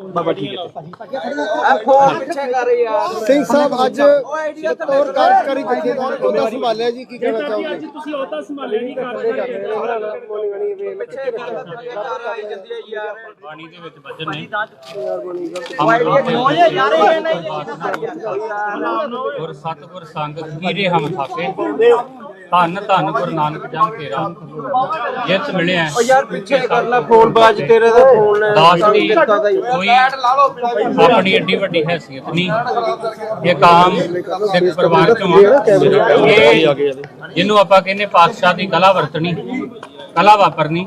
ਬਾਬਾ ਠੀਕ ਹੈ। ਸਿੰਘ ਸਾਹਿਬ ਅੱਜ ਬਤੌਰ ਕਾਰਜਕਾਰੀ ਜਥੇਦਾਰ ਉਹਦਾ ਸੰਭਾਲਿਆ ਜੀ ਕੀ ਕਹਿਣਾ ਚਾਹੋਗੇ? ਅੱਜ ਤੁਸੀਂ ਉਹਦਾ ਸੰਭਾਲਿਆ ਨਹੀਂ ਕਰ ਬਾਣੀ ਦੇ ਵਿੱਚ ਵਚਨ ਨੇ ਗੁਰ ਸਤਿਗੁਰ ਸੰਗ ਕੀਰੇ ਹਮ ਥਾਕੇ ਧੰਨ ਧੰਨ ਗੁਰੂ ਨਾਨਕ ਜਨ ਤੇਰਾ ਜਿਤ ਮਿਲਿਆ ਓ ਯਾਰ ਪਿੱਛੇ ਕਰ ਲੈ ਫੋਨ ਬਾਜ ਤੇਰੇ ਦਾ ਫੋਨ ਦਾਸ ਦੀ ਕੋਈ ਆਪਣੀ ਏਡੀ ਵੱਡੀ ਹੈਸੀਅਤ ਨਹੀਂ। ਇਹ ਕਾਮ ਸਿੱਖ ਪਰਿਵਾਰ ਚੋਂ ਜਿਹਨੂੰ ਆਪਾਂ ਕਹਿੰਦੇ ਪਾਤਸ਼ਾਹ ਦੀ ਕਲਾ ਵਰਤਣੀ ਕਲਾ ਵਾਪਰਨੀ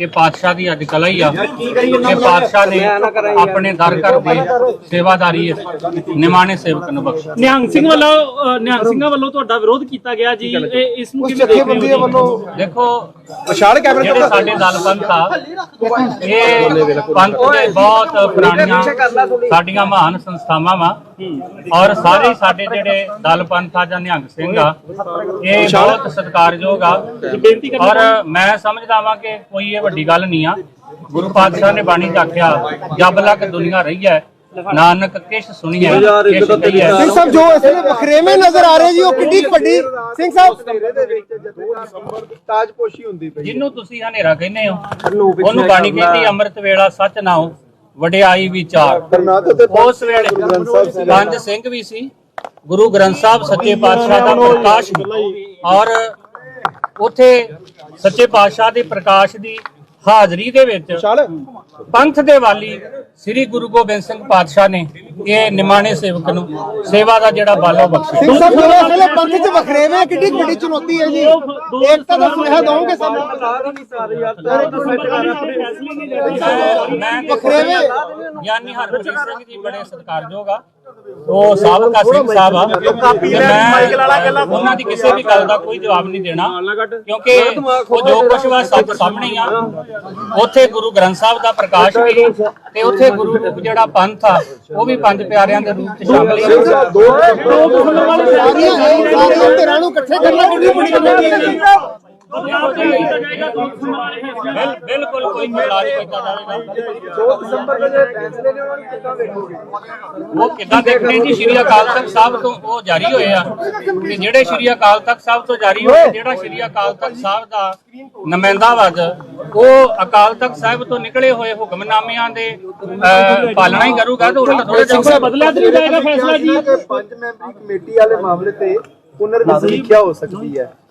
ਇਹ ਪਾਤਸ਼ਾਹ ਦੀ ਅੱਜ ਕਲਾ ਹੀ ਆ। ਇਹ ਪਾਤਸ਼ਾਹ ਨੇ ਆਪਣੇ ਦਰ ਘਰ ਦੇ ਸੇਵਾਦਾਰੀ ਇਸ ਨਿਮਾਣੇ ਸੇਵਕ ਨੂੰ ਬਖਸ਼ਿਆ ਨਿਹੰਗ ਸਿੰਘ ਵੱਲੋਂ ਨਿਹੰਗ ਸਿੰਘਾਂ ਵੱਲੋਂ ਤੁਹਾਡਾ ਵਿਰੋਧ ਕੀਤਾ ਗਿਆ ਜੀ। ਇਹ ਇਸ ਨੂੰ ਕਿਵੇਂ ਦੇਖ ਰਹੇ ਜਥੇਬੰਦੀਆਂ ਹੋ ਦੇਖੋ ਵਿਸ਼ਾਲ ਕੈਮਰੇ ਜਿਹੜੇ ਸਾਡੇ ਦਲ ਪੰਥ ਆ ਇਹ ਪੰਥ ਦੇ ਬਹੁਤ ਪੁਰਾਣੀਆਂ ਸਾਡੀਆਂ ਮਹਾਨ ਸੰਸਥਾਵਾਂ ਵਾ। ਔਰ ਸਾਰੇ ਸਾਡੇ ਜਿਹੜੇ ਦਲ ਪੰਥ ਆ ਜਾਂ ਨਿਹੰਗ ਸਿੰਘ ਆ ਇਹ ਬਹੁਤ ਸਤਿਕਾਰਯੋਗ ਆ। ਔਰ ਮੈਂ ਸਮਝਦਾ ਵਾਂ ਕਿ ਕੋਈ ਇਹ ਵੱਡੀ ਗੱਲ ਨਹੀਂ ਆ। ਗੁਰੂ ਪਾਤਸ਼ਾਹ ਨੇ ਬਾਣੀ ਚ ਆਖਿਆ ਜਬ ਲਕ ਦੁਨੀਆ ਰਹੀ ਹੈ ਨਾਨਕ ਕਿਛ ਸੁਣੀਐ ਨਹੀਂ ਹੈ ਸਿੰਘ ਸਾਹਿਬ ਜੋ ਇਸ ਵੇਲੇ ਵਖਰੇਵੇਂ ਨਜ਼ਰ ਆ ਰਹੇ ਜੀ ਉਹ ਕਿੱਡੀ ਵੱਡੀ ਸਿੰਘ ਸਾਹਿਬ? ਤਾਜਪੋਸ਼ੀ ਹੁੰਦੀ ਪਈ ਜਿਹਨੂੰ ਤੁਸੀਂ ਹਨੇਰਾ ਕਹਿੰਦੇ ਹੋ ਉਹਨੂੰ ਬਾਣੀ ਕਹਿੰਦੀ ਅੰਮ੍ਰਿਤ ਵੇਲਾ ਸੱਚ ਨਾਉ ਵਡਿਆਈ ਵਿਚਾਰ। ਉਸ ਵੇਲੇ ਪੰਜ ਸਿੰਘ ਵੀ ਸੀ ਗੁਰੂ ਗ੍ਰੰਥ ਸਾਹਿਬ ਸੱਚੇ ਪਾਤਸ਼ਾਹ ਦਾ ਪ੍ਰਕਾਸ਼। ਔਰ ਉਥੇ ਸੱਚੇ ਪਾਤਸ਼ਾਹ ਦੇ ਪ੍ਰਕਾਸ਼ ਦੀ ਹਾਜ਼ਰੀ ਦੇ ਵਿੱਚ ਪੰਥ ਦੇ ਵਾਲੀ ਸ੍ਰੀ ਗੁਰੂ ਗੋਬਿੰਦ ਸਿੰਘ ਪਾਤਸ਼ਾਹ ਨੇ ਇਹ ਨਿਮਾਣੇ ਸੇਵਕ ਨੂੰ ਸੇਵਾ ਦਾ ਜਿਹੜਾ ਬਾਲੋ ਬਖਸ਼ਿਆ। ਸਿੰਘ ਸਾਹਿਬ ਜੋ ਇਸ ਵੇਲੇ ਪੰਥ 'ਚ ਵਖਰੇਵੇਂ ਕਿੱਡੀ ਕੁ ਵੱਡੀ ਚੁਣੌਤੀ ਹੈ ਜੀ। ਏਕਤਾ ਦਾ ਸੁਨੇਹਾ ਦਵੋਗੇ ਸਾਨੂੰ। ਮੈਂ ਵਖਰੇਵੇਂ ਗਿਆਨੀ ਹਰਪ੍ਰੀਤ ਸਿੰਘ ਜੀ ਬੜੇ ਸਤਿਕਾਰਯੋਗ ਆ। ਉਹ ਸਾਬਕਾ ਸਿੰਘ ਸਾਹਿਬ ਆ। ਮੈਂ ਉਹਨਾਂ ਦੀ ਕਿਸੇ ਵੀ ਗੱਲ ਦਾ ਕੋਈ ਜਵਾਬ ਨਹੀਂ ਦੇਣਾ। ਕਿਉਂਕਿ ਉਹ ਜੋ ਕੁਛ ਵਾ ਸਭ ਸਾਹਮਣੇ ਆ। ਉੱਥੇ ਗੁਰੂ ਗ੍ਰੰਥ ਸਾਹਿਬ ਦਾ ਪ੍ਰਕਾਸ਼ ਵੀ ਤੇ ਉੱਥੇ ਗੁਰੂ ਜਿਹੜਾ ਪੰਥ ਆ ਉਹ ਵੀ ਪੰਜ ਪਿਆਰਿਆਂ ਦੇ ਰੂਪ ਚ ਸ਼ਾਮਲ ਹੀ ਆ। ਸਾਰੀਆਂ ਸਾਰੀਆਂ ਧਿਰਾਂ ਨੂੰ ਇਕੱਠੇ ਕਰਨਾ ਕਿੰਨੀ ਵੱਡੀ ਚੁਣੌਤੀ ਹੈ ਜੀ ਬਿਲ- ਬਿਲਕੁਲ ਕੋਈ ਇਲਾਜ ਕੀਤਾ ਜਾਵੇਗਾ ਉਹ ਕਿੱਦਾਂ ਦੇਖਣੇ ਜੀ ਸ਼੍ਰੀ ਅਕਾਲ ਤਖਤ ਸਾਹਿਬ ਤੋਂ ਉਹ ਜਾਰੀ ਹੋਏ ਆ ਤੇ ਜਿਹੜੇ ਸ਼੍ਰੀ ਅਕਾਲ ਤਖਤ ਸਾਹਿਬ ਤੋਂ ਜਾਰੀ ਹੋਏ ਜਿਹੜਾ ਸ਼੍ਰੀ ਅਕਾਲ ਤਖਤ ਸਾਹਿਬ ਦਾ ਨੁਮਾਇੰਦਾ ਵਜ ਉਹ ਅਕਾਲ ਤਖਤ ਸਾਹਿਬ ਤੋਂ ਨਿਕਲੇ ਹੋਏ ਹੁਕਮਨਾਮਿਆਂ ਦੇ ਪਾਲਣਾ ਹੀ ਕਰੂਗਾ ਤੇ ਉਲਟ ਥੋੜਾ ਜਾਊਗਾ ਬਦਲਿਆ ਨਹੀਂ ਜਾਏਗਾ ਫੈਸਲਾ ਜੀ ਪੰਜ ਮੈਂਬਰੀ ਕਮੇਟੀ ਵਾਲੇ ਮਾਮਲੇ ਤੇ ਪੁਨਰ ਸਮੀਖਿਆ ਹੋ ਸਕਦੀ ਹੈ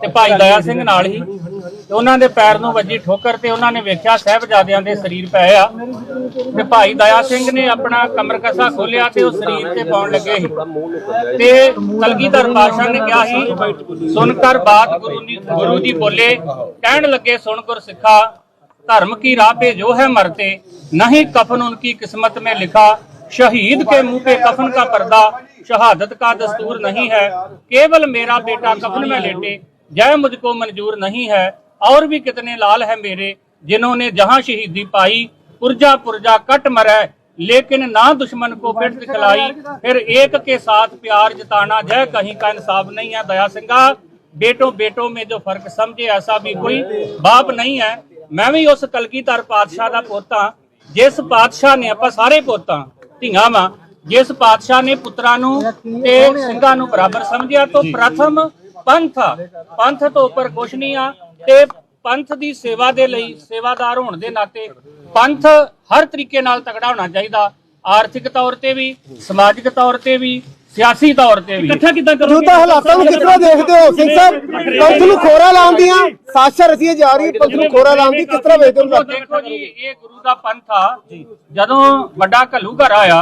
ਤੇ ਭਾਈ ਦਇਆ ਸਿੰਘ ਨਾਲ ਹੀ ਤੇ ਉਹਨਾਂ ਦੇ ਪੈਰ ਨੂੰ ਵੱਜੀ ਠੋਕਰ ਤੇ ਉਹਨਾਂ ਨੇ ਵੇਖਿਆ ਸਾਹਿਬਜ਼ਾਦਿਆਂ ਦੇ ਸਰੀਰ ਪਏ ਆ ਤੇ ਭਾਈ ਦਇਆ ਸਿੰਘ ਨੇ ਆਪਣਾ ਕਮਰ ਕਸਾ ਖੋਲਿਆ ਤੇ ਉਹ ਸਰੀਰ ਤੇ ਪਾਉਣ ਲੱਗੇ ਸੀ ਤੇ ਕਲਗੀਧਰ ਪਾਤਸ਼ਾਹ ਨੇ ਕਿਹਾ ਸੀ ਸੁਣ ਕਰ ਬਾਤ ਗੁਰੂ ਦੀ ਗੁਰੂ ਦੀ ਬੋਲੇ ਕਹਿਣ ਲੱਗੇ ਸੁਣ ਗੁਰ ਸਿੱਖਾ धर्म की राह पे जो है मरते नहीं कफन उनकी किस्मत में लिखा शहीद के मुंह पे कफन का पर्दा शहादत का दस्तूर नहीं है केवल मेरा बेटा कफन में लेटे जय मुझको मंजूर नहीं है और भी कितने लाल है मेरे जिन्होंने जहां शहीदी पाई पुरजा पुरजा कट मरे लेकिन ना दुश्मन को पिट दिखलाई फिर एक के साथ प्यार जताना जय कहीं का इंसाफ नहीं है दया सिंगा बेटों बेटों में जो फर्क समझे ऐसा भी कोई बाप नहीं है ਮੈਂ ਵੀ ਉਸ ਕਲਗੀਧਰ ਪਾਤਸ਼ਾਹ ਦਾ ਪੋਤਾ ਜਿਸ ਪਾਤਸ਼ਾਹ ਨੇ ਆਪਾਂ ਸਾਰੇ ਪੋਤਾ ਧੀਆਂ ਵਾਂ ਜਿਸ ਪਾਤਸ਼ਾਹ ਨੇ ਪੁੱਤਰਾਂ ਨੂੰ ਤੇ ਸਿੰਘਾਂ ਨੂੰ ਬਰਾਬਰ ਸਮਝਿਆ ਤੋਂ ਪ੍ਰਥਮ ਪੰਥ ਆ। ਪੰਥ ਤੋਂ ਉੱਪਰ ਕੁਛ ਨਹੀਂ ਆ ਤੇ ਪੰਥ ਦੀ ਸੇਵਾ ਦੇ ਲਈ ਸੇਵਾਦਾਰ ਹੋਣ ਦੇ ਨਾਤੇ ਪੰਥ ਹਰ ਤਰੀਕੇ ਨਾਲ ਤਕੜਾ ਹੋਣਾ ਚਾਹੀਦਾ। ਆਰਥਿਕ ਤੌਰ ਤੇ ਵੀ ਸਮਾਜਿਕ ਤੌਰ ਤੇ ਵੀ ਸਿਆਸੀ ਤੌਰ ਤੇ ਵੀ। ਇਕੱਠਾ ਕਿੱਦਾਂ ਕਰੋਗੇ? ਮੌਜੂਦਾ ਹਾਲਾਤਾਂ ਨੂੰ ਕਿਸ ਤਰ੍ਹਾਂ ਦੇਖਦੇ ਹੋ? ਸਿੰਘ ਸਾਹਿਬ ਪੰਥ ਨੂੰ ਖੋਰਾ ਲਾਉਣ ਦੀਆਂ ਸਾਜ਼ਿਸ਼ਾਂ ਰਚੀਆਂ ਜਾ ਰਹੀ ਪੰਥ ਨੂੰ ਖੋਰਾ ਲਾਉਣ ਦੀ ਕਿਸ ਤਰ੍ਹਾਂ ਵੇਖਦੇ ਹੋ? ਦੇਖੋ ਜੀ ਇਹ ਗੁਰੂ ਦਾ ਪੰਥ ਆ। ਜਦੋਂ ਵੱਡਾ ਘੱਲੂ ਘਰ ਆਇਆ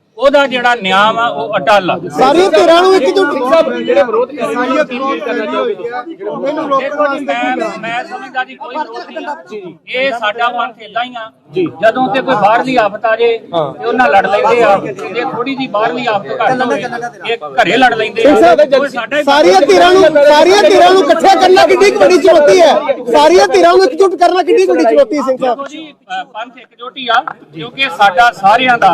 ਉਹਦਾ ਜਿਹੜਾ ਨਿਆਂ ਵਾ ਉਹ ਅਟਲ ਆ। ਸਾਰੀਆਂ ਧਿਰਾਂ ਨੂੰ ਇੱਕਜੁੱਟ ਜਿਹੜੇ ਵਿਰੋਧ ਕਰ ਰਹੇ ਨੇ ਕੀ ਅਪੀਲ ਕਰਨਾ ਚਾਹੋਗੇ ਦੇਖੋ ਜੀ ਮੈਂ ਮੈਂ ਸਮਝਦਾ ਜੀ ਕੋਈ ਵਿਰੋਧ ਨਹੀਂ ਇਹ ਸਾਡਾ ਪੰਥ ਇਦਾਂ ਹੀ ਆ। ਜਦੋਂ ਤੇ ਕੋਈ ਬਾਹਰਲੀ ਆਫਤ ਆ ਜੇ ਤੇ ਉਹਨਾਂ ਲੜ ਲੈਂਦੇ ਆ ਜੇ ਥੋੜੀ ਜੀ ਬਾਹਰਲੀ ਆਫਤ ਘੱਟ ਹੋਵੇ ਇਹ ਘਰੇ ਲੜ ਲੈਂਦੇ ਆ। ਸਾਰੀਆਂ ਧਿਰਾਂ ਨੂੰ ਸਾਰੀਆਂ ਧਿਰਾਂ ਨੂੰ ਇਕੱਠੇ ਕਰਨਾ ਕਿੰਨੀ ਵੱਡੀ ਚੁਣੌਤੀ ਹੈ? ਸਾਰੀਆਂ ਧਿਰਾਂ ਨੂੰ ਇਕਜੁੱਟ ਕਰਨਾ ਕਿੰਨੀ ਵੱਡੀ ਚੁਣੌਤੀ ਹੈ ਸਿੰਘ ਸਾਹਿਬ? ਦੇਖੋ ਜੀ ਅ, ਪੰਥ ਇਕਜੋਟੀ ਆ ਕਿਉਂਕਿ ਸਾਡਾ ਸਾਰਿਆਂ ਦਾ